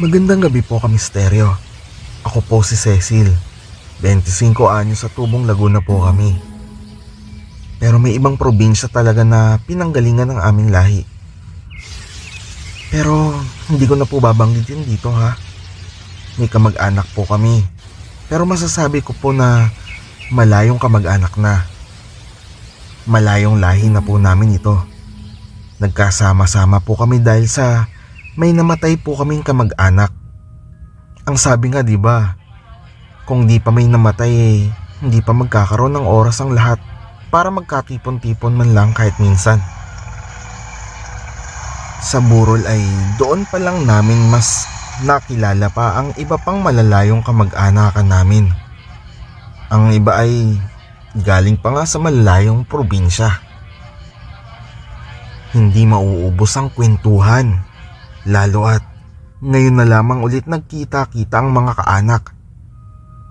Magandang gabi po ka misteryo. Ako po si Cecil. 25 anyos sa tubong Laguna po kami. Pero may ibang probinsya talaga na pinanggalingan ng aming lahi. Pero hindi ko na po babanggitin dito ha. May kamag-anak po kami. Pero masasabi ko po na malayong kamag-anak na. Malayong lahi na po namin ito. Nagkasama-sama po kami dahil sa may namatay po kaming kamag-anak. Ang sabi nga 'di ba, kung di pa may namatay eh, hindi pa magkakaroon ng oras ang lahat para magkatipon-tipon man lang kahit minsan. Sa burol ay doon pa lang namin mas nakilala pa ang iba pang malalayong kamag-anakan namin. Ang iba ay galing pa nga sa malalayong probinsya. Hindi mauubos ang kwentuhan, lalo at ngayon na lamang ulit nagkita-kita ang mga kaanak.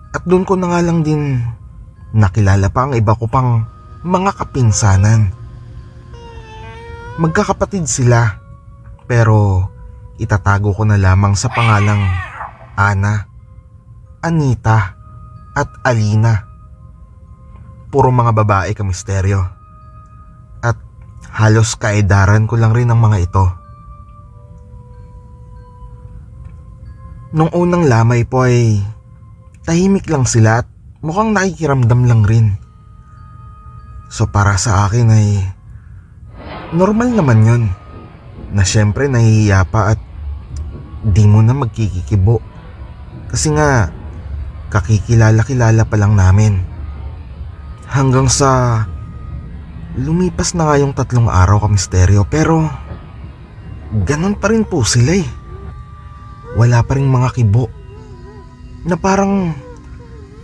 At doon ko na nga lang din nakilala pa ang iba ko pang mga kapinsanan. Magkakapatid sila, pero itatago ko na lamang sa pangalang Ana, Anita, at Alina. Puro mga babae ka misteryo. At halos kaedaran ko lang rin ang mga ito. Nung unang lamay po ay tahimik lang sila at mukhang nakikiramdam lang rin. So para sa akin ay normal naman yun na syempre nahihiya pa at di mo na magkikikibo. Kasi nga kakikilala-kilala pa lang namin. Hanggang sa lumipas na nga yung tatlong araw ka misteryo pero ganun pa rin po sila eh wala pa rin mga kibo na parang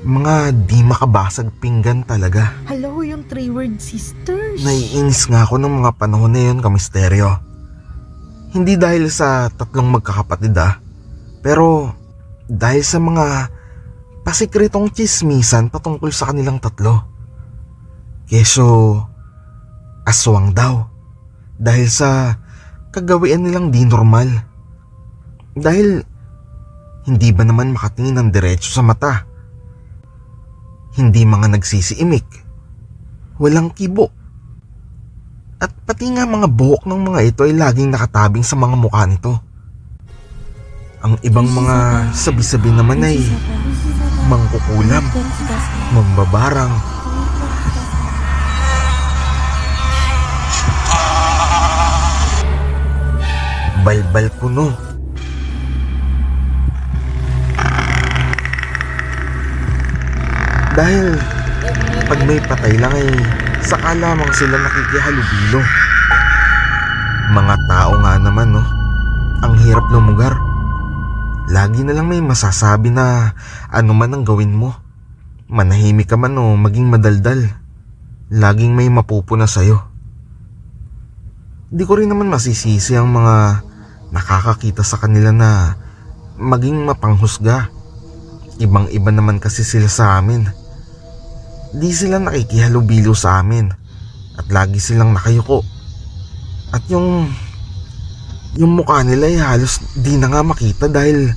mga di makabasag pinggan talaga. Hello, yung three-word sisters. Naiinis nga ako ng mga panahon na yun, kamisteryo. Hindi dahil sa tatlong magkakapatid ah, pero dahil sa mga pasikretong chismisan patungkol sa kanilang tatlo. Keso, aswang daw. Dahil sa kagawian nilang di normal. Dahil hindi ba naman makatingin ng diretso sa mata? Hindi mga nagsisiimik. Walang kibo. At pati nga mga buhok ng mga ito ay laging nakatabing sa mga mukha nito. Ang ibang mga sabi-sabi naman ay mangkukulam, mambabarang, balbal kuno. Dahil pag may patay lang ay saka lamang sila nakikihalubilo. Mga tao nga naman no, ang hirap lumugar. Lagi na lang may masasabi na ano man ang gawin mo. Manahimik ka man o maging madaldal. Laging may mapupuna sa'yo. Di ko rin naman masisisi ang mga nakakakita sa kanila na maging mapanghusga. Ibang iba naman kasi sila sa amin. Di sila nakikihalubilo sa amin at lagi silang nakayuko. At yung yung mukha nila ay halos di na nga makita dahil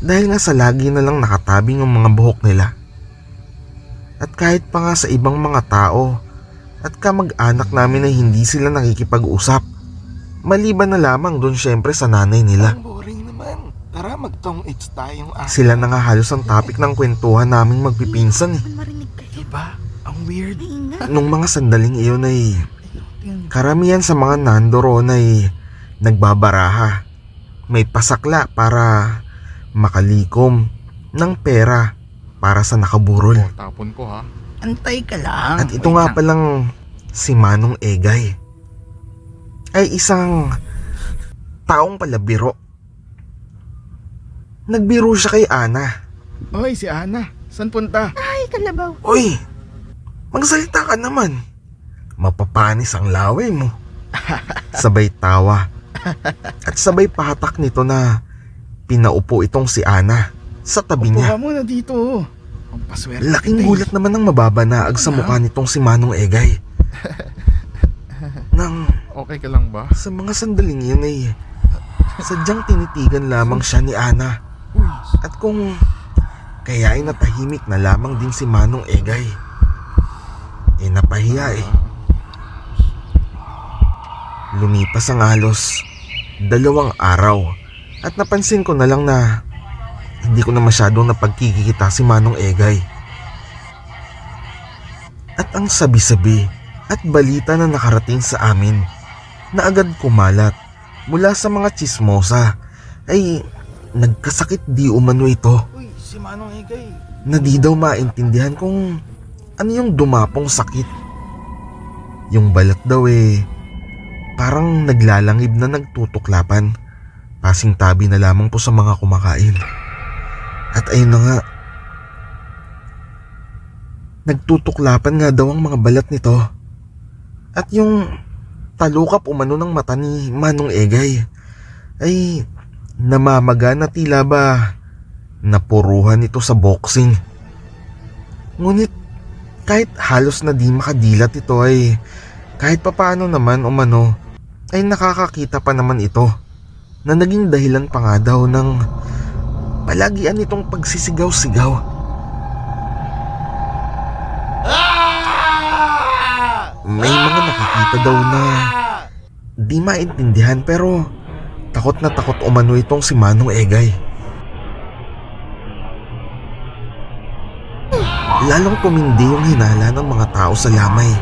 dahil nga sa lagi na lang nakatabing ang mga buhok nila. At kahit pa nga sa ibang mga tao at kamag-anak namin ay hindi sila nakikipag-usap. Maliban na lamang doon syempre sa nanay nila. Ang boring naman. Tara, magtong it's tayong ah. Sila na nga halos ang topic ng kwentuhan namin magpipinsan eh. Kayo. Diba? Ang weird. Nung mga sandaling iyon ay karamihan sa mga nandoroon ay nagbabaraha. May pasakla para makalikom ng pera para sa nakaburol. Oh, tapon ko ha. Antay ka lang. At ito nga palang si Manong Egay ay isang taong palabiro. Nagbiro siya kay Ana. Oy, si Ana. San punta? Kalabaw. Uy, magsalita ka naman. Mapapanis ang laway mo. sabay tawa. At sabay pahatak nito na pinaupo itong si Ana sa tabi Upo niya. ka muna dito. Ang paswerte. Laking gulat naman ng mababanaag sa mukha nitong si Manong Egay. Nang Okay ka lang ba? sa mga sandaling yun ay sadyang tinitigan lamang siya ni Ana. At kung kaya ay natahimik na lamang din si Manong Egay. Eh napahiya eh. Lumipas ang halos dalawang araw at napansin ko na lang na hindi ko na masyadong napagkikita si Manong Egay. At ang sabi-sabi at balita na nakarating sa amin na agad kumalat mula sa mga chismosa ay nagkasakit di umano ito si Manong Egay. na di daw maintindihan kung ano yung dumapong sakit. Yung balat daw eh, parang naglalangib na nagtutuklapan. Pasing tabi na lamang po sa mga kumakain. At ayun na nga, nagtutuklapan nga daw ang mga balat nito. At yung talukap umano ng mata ni Manong Egay ay namamaga na tila ba napuruhan ito sa boxing. Ngunit kahit halos na di makadilat ito ay kahit papaano naman umano ay nakakakita pa naman ito na naging dahilan pa nga daw ng palagian itong pagsisigaw-sigaw. May mga nakikita daw na di maintindihan pero takot na takot umano itong si Manong Egay. Lalong tumindi yung hinala ng mga tao sa lamay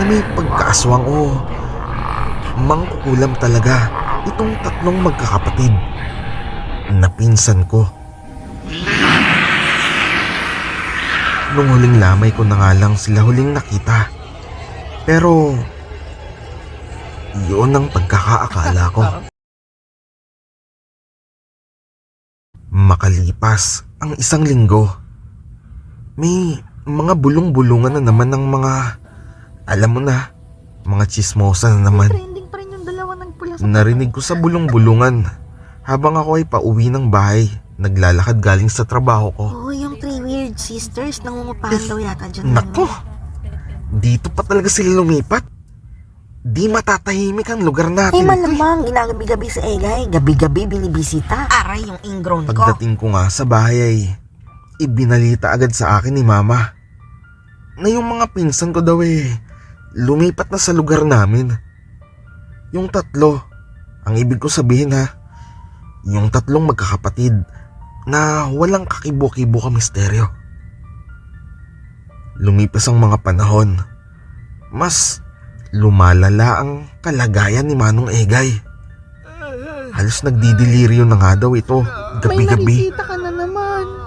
na may pagkaaswang o mangkukulam talaga itong tatlong magkakapatid na pinsan ko. Nung huling lamay ko na nga lang sila huling nakita. Pero yun ang pagkakaakala ko. Makalipas ang isang linggo, may mga bulong-bulungan na naman ng mga, alam mo na, mga chismosa na naman. Trending pa rin yung dalawa ng pula sa Narinig ko sa bulong-bulungan habang ako ay pauwi ng bahay. Naglalakad galing sa trabaho ko. Oo, yung three weird sisters, nangungupahan daw yata dyan. Nako! Dito pa talaga sila lumipat. Di matatahimik ang lugar Eh natin. malamang, ginagabi-gabi sa Egay. Gabi-gabi binibisita. Aray yung ingrown ko. Pagdating ko nga sa bahay ay ibinalita agad sa akin ni mama na yung mga pinsan ko daw eh lumipat na sa lugar namin. Yung tatlo, ang ibig ko sabihin ha, yung tatlong magkakapatid na walang kakibo-kibo ka misteryo. Lumipas ang mga panahon, mas lumalala ang kalagayan ni Manong Egay. Halos nagdidiliryo na nga daw ito May gabi-gabi nakikita ka.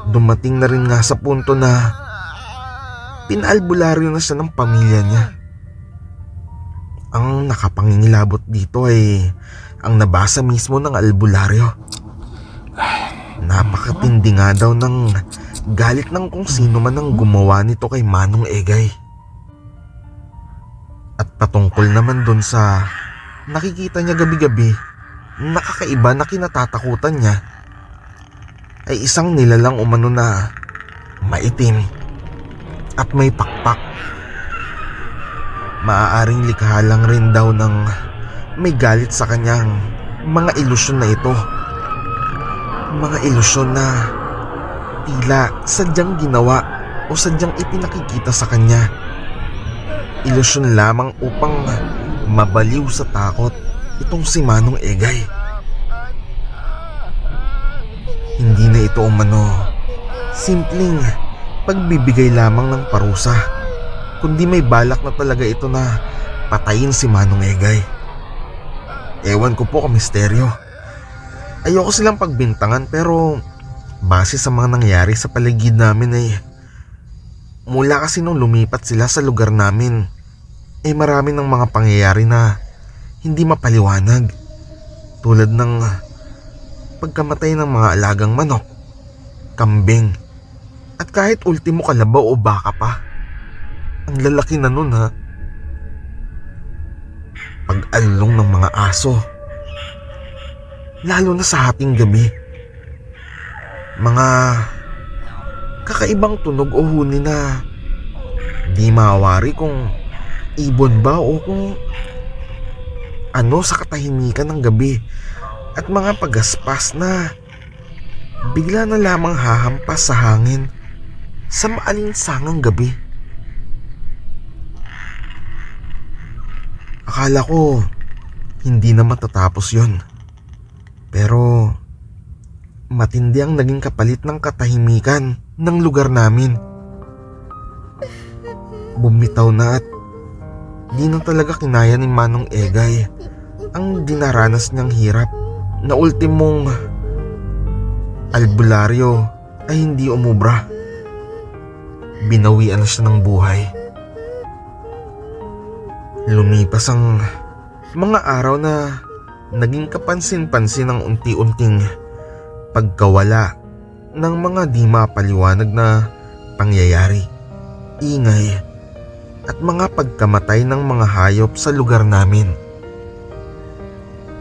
Dumating na rin nga sa punto na pinaalbularyo na siya ng pamilya niya. Ang nakapangingilabot dito ay ang nabasa mismo ng albularyo. Napakatindi nga daw ng galit ng kung sino man ang gumawa nito kay Manong Egay. At patungkol naman dun sa nakikita niya gabi-gabi, nakakaiba na kinatatakutan niya ay isang nilalang umano na maitim at may pakpak. Maaaring likha lang rin daw ng may galit sa kanyang mga ilusyon na ito. Mga ilusyon na tila sadyang ginawa o sadyang ipinakikita sa kanya. Ilusyon lamang upang mabaliw sa takot itong si Manong Egay. Hindi na ito umano simpleng pagbibigay lamang ng parusa kundi may balak na talaga ito na patayin si Manong Egay. Ewan ko po kung misteryo. Ayoko silang pagbintangan pero base sa mga nangyari sa paligid namin ay mula kasi nung lumipat sila sa lugar namin eh marami ng mga pangyayari na hindi mapaliwanag tulad ng pagkamatay ng mga alagang manok, kambing, at kahit ultimo kalabaw o baka pa. Ang lalaki na nun ha. Pag-along ng mga aso. Lalo na sa hating gabi. Mga kakaibang tunog o huni na di mawari kung ibon ba o kung ano sa katahimikan ng gabi at mga pagaspas na bigla na lamang hahampas sa hangin sa maalinsangang gabi. Akala ko hindi na matatapos yon. Pero matindi ang naging kapalit ng katahimikan ng lugar namin. Bumitaw na at di na talaga kinaya ni Manong Egay ang dinaranas niyang hirap na ultimong albularyo ay hindi umubra. Binawian na siya ng buhay. Lumipas ang mga araw na naging kapansin-pansin ang unti-unting pagkawala ng mga di mapaliwanag na pangyayari, ingay at mga pagkamatay ng mga hayop sa lugar namin.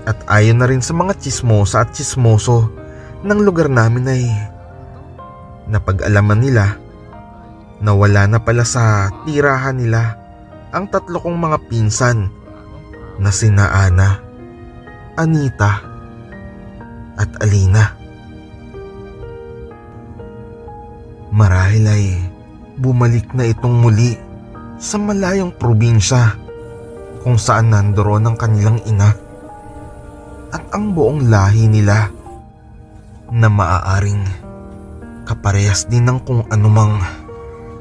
At ayon na rin sa mga chismosa at chismoso ng lugar namin ay napag-alaman nila na wala na pala sa tirahan nila ang tatlo kong mga pinsan na sina Ana, Anita at Alina. Marahil ay bumalik na itong muli sa malayong probinsya kung saan nandoon ang kanilang ina ang buong lahi nila na maaaring kaparehas din ng kung anumang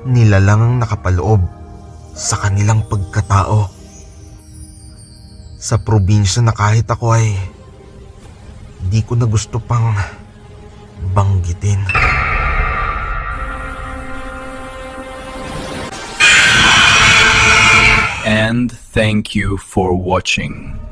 nilalang ang nakapaloob sa kanilang pagkatao. Sa probinsya na kahit ako ay di ko na gusto pang banggitin. And thank you for watching.